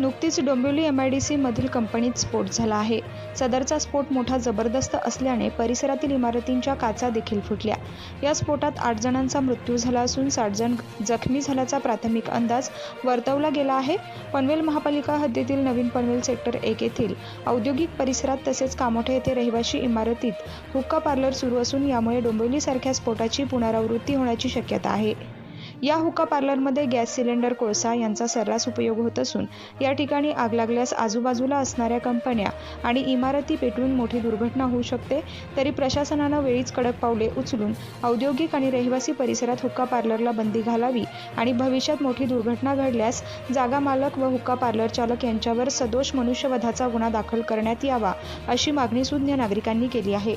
नुकतीच Dombivli M I D C मधील कंपनीत स्फोट झाला आहे. सदरचा स्फोट मोठा जबरदस्त असल्याने परिसरातील इमारतींच्या काचा देखील फुटल्या. या स्फोटात आठ जणांचा मृत्यू झाला असून साठ जण जखमी झाल्याचा प्राथमिक अंदाज वर्तवला गेला आहे. पनवेल महापालिका हद्दीतील नवीन पनवेल सेक्टर एक येथील औद्योगिक परिसरात तसेच कामोठे येथे रहिवाशी इमारतीत हुक्का पार्लर सुरू असून यामुळे डोंबिवलीसारख्या स्फोटाची पुनरावृत्ती होण्याची शक्यता आहे. या हुक्का पार्लरमध्ये गॅस सिलेंडर कोळसा यांचा सर्रास उपयोग होत असून या ठिकाणी आग लागल्यास आजूबाजूला असणाऱ्या कंपन्या आणि इमारती पेटून मोठी दुर्घटना होऊ शकते तरी प्रशासनानं वेळीच कडक पावले उचलून औद्योगिक आणि रहिवासी परिसरात हुक्का पार्लरला बंदी घालावी आणि भविष्यात मोठी दुर्घटना घडल्यास जागा मालक व हुक्का पार्लर चालक यांच्यावर सदोष मनुष्यवधाचा गुन्हा दाखल करण्यात यावा अशी मागणी सुज्ञ नागरिकांनी केली आहे.